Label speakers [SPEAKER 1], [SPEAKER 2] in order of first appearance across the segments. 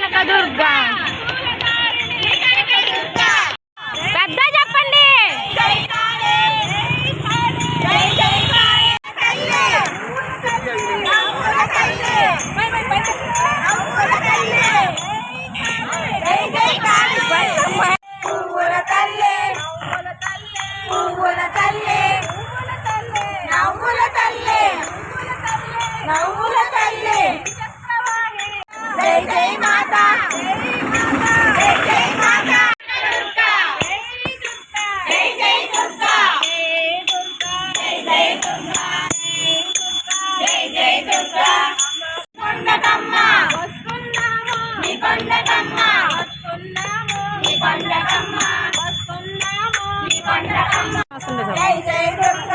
[SPEAKER 1] na cadurga.
[SPEAKER 2] जय जय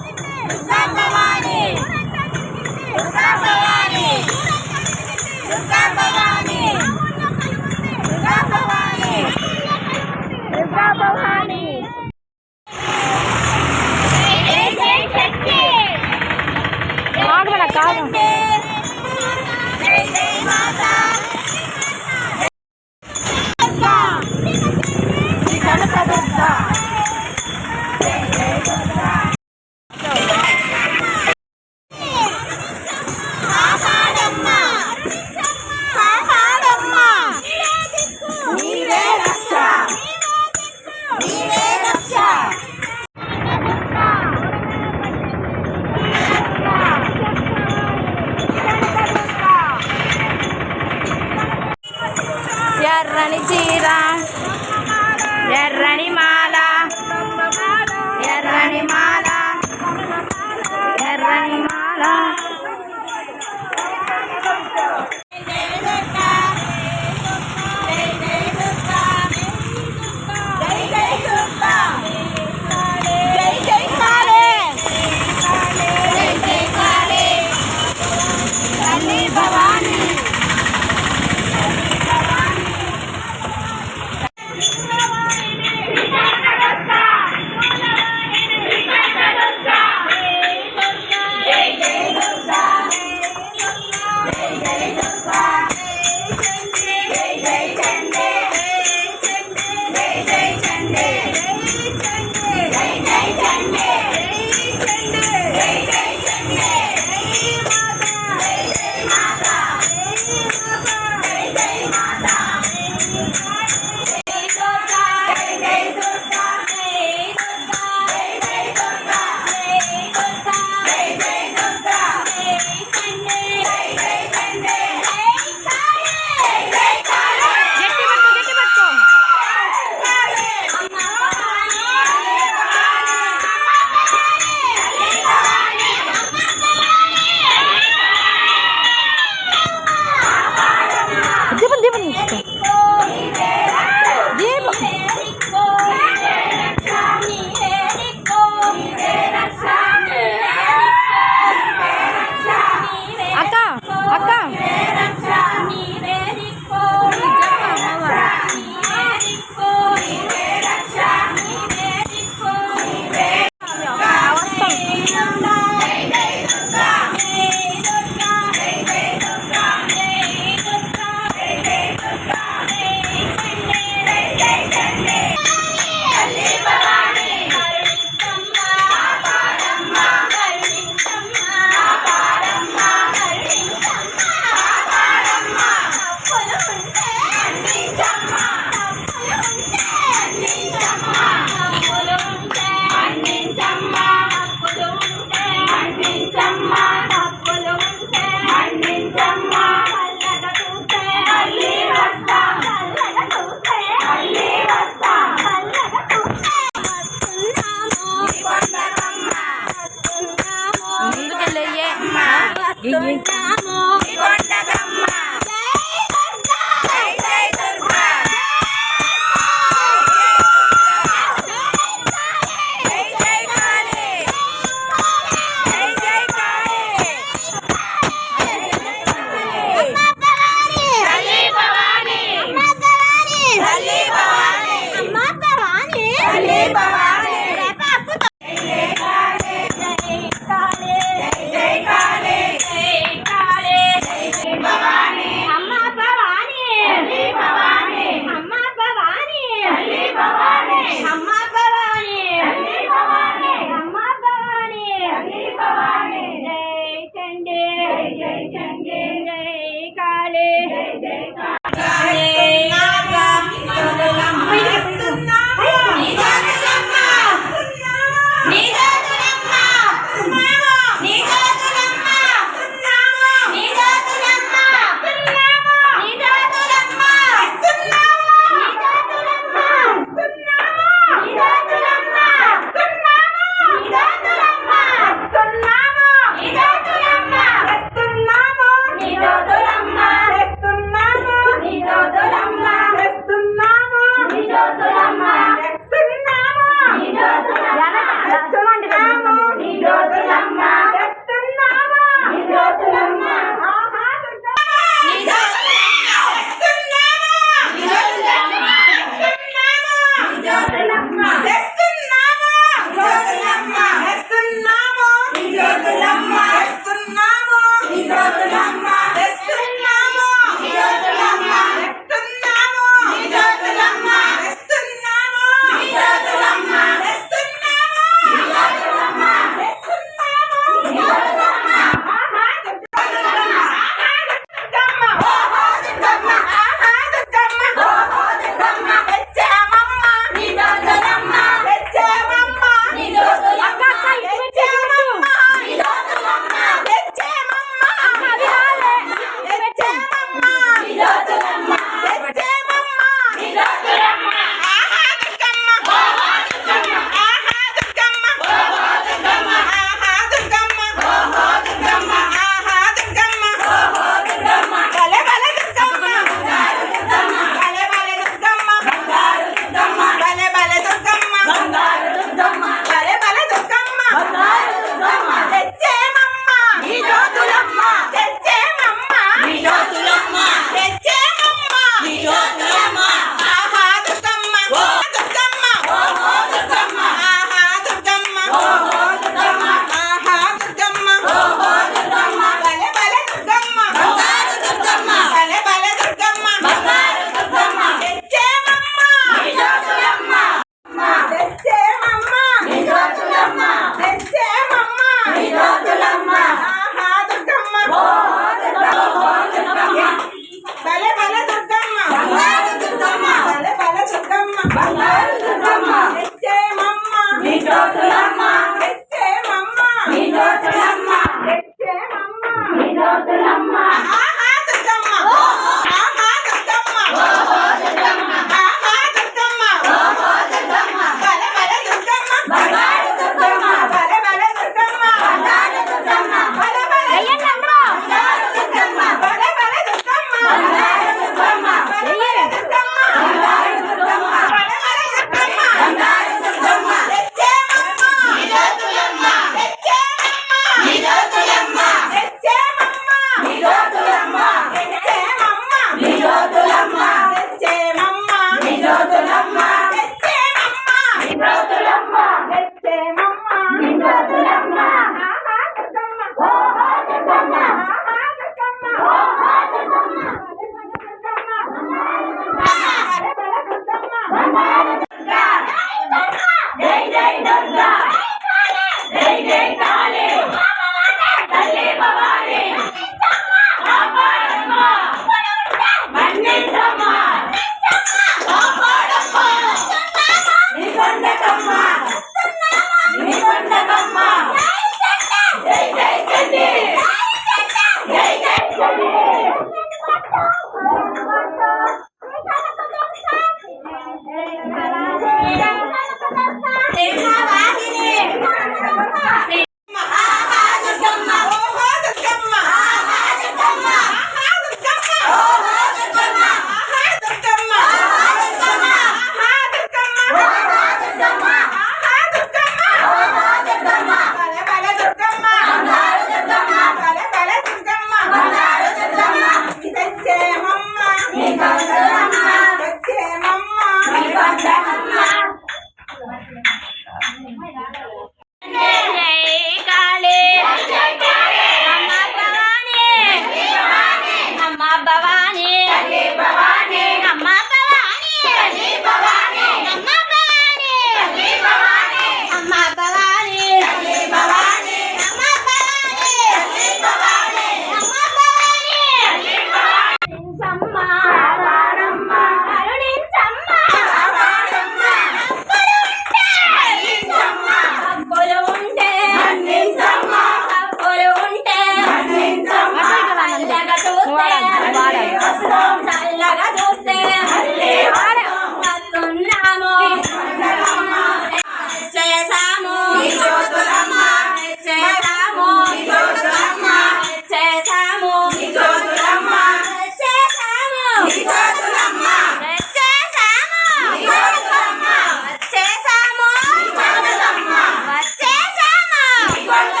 [SPEAKER 2] Bye.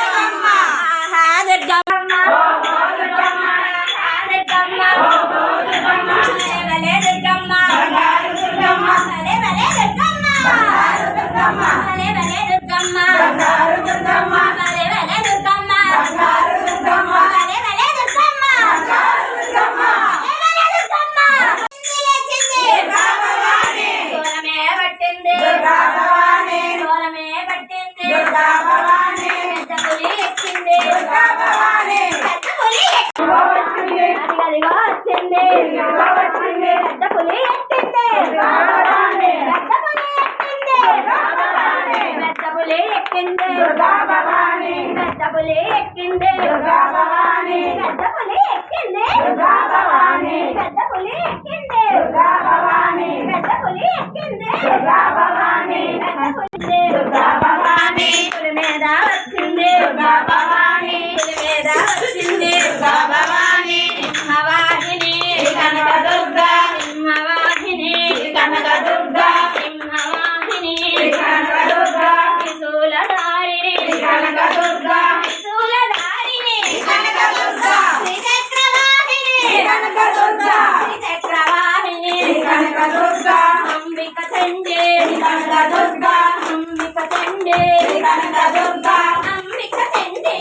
[SPEAKER 2] డబ్బులే ఎక్కిందే. దుర్గా భవాని. డబ్బులే ఎక్కిందే. దుర్గా భవాని. డబ్బులే ఎక్కిందే. దుర్గా భవాని. డబ్బులే ఎక్కిందే. దుర్గా భవాని. డబ్బులే ఎక్కిందే. దుర్గా భవాని. డబ్బులే దుర్గా భవాని. పులి మీద వచ్చిందే. దుర్గా భవాని. పులి మీద వచ్చిందే. దుర్గా భవాని. మహావాహిని కనక దుర్గా కనక దుర్గా అంబిక చండే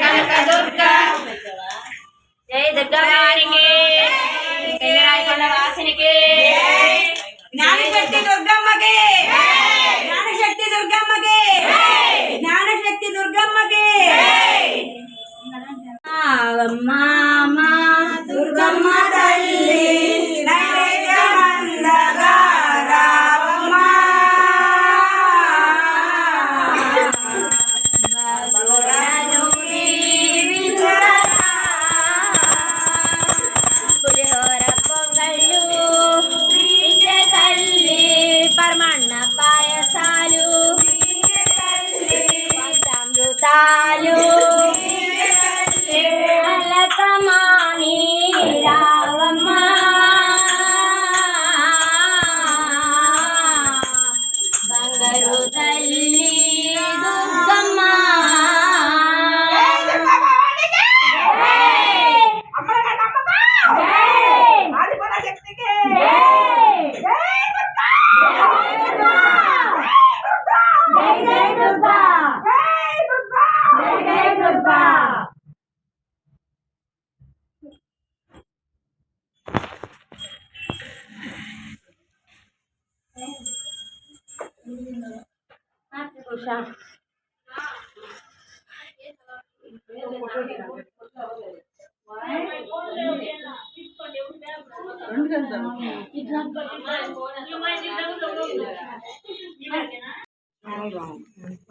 [SPEAKER 2] కనక దుర్గా जय दुर्गा
[SPEAKER 3] दुर्गा दुर्गा के के के
[SPEAKER 1] పసుపు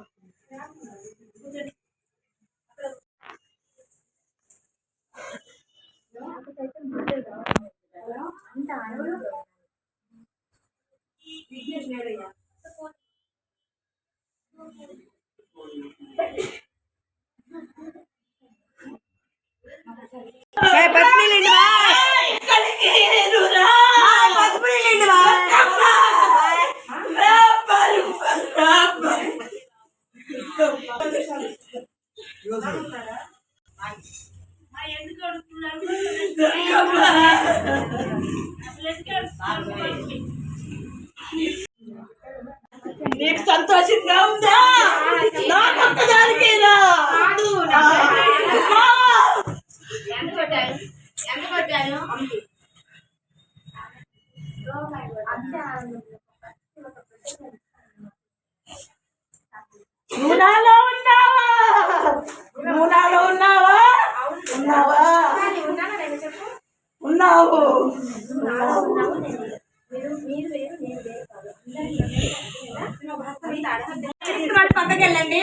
[SPEAKER 3] నీకు సంతోషంగా ఉందా?
[SPEAKER 4] ఒక్కదానికేనా
[SPEAKER 3] నువ్వు నాలో ఉన్నావా?
[SPEAKER 4] నువ్వు
[SPEAKER 3] నాలో ఉన్నావా
[SPEAKER 4] ఉన్నావా
[SPEAKER 3] ఉన్నావు
[SPEAKER 2] పక్కకి వెళ్ళండి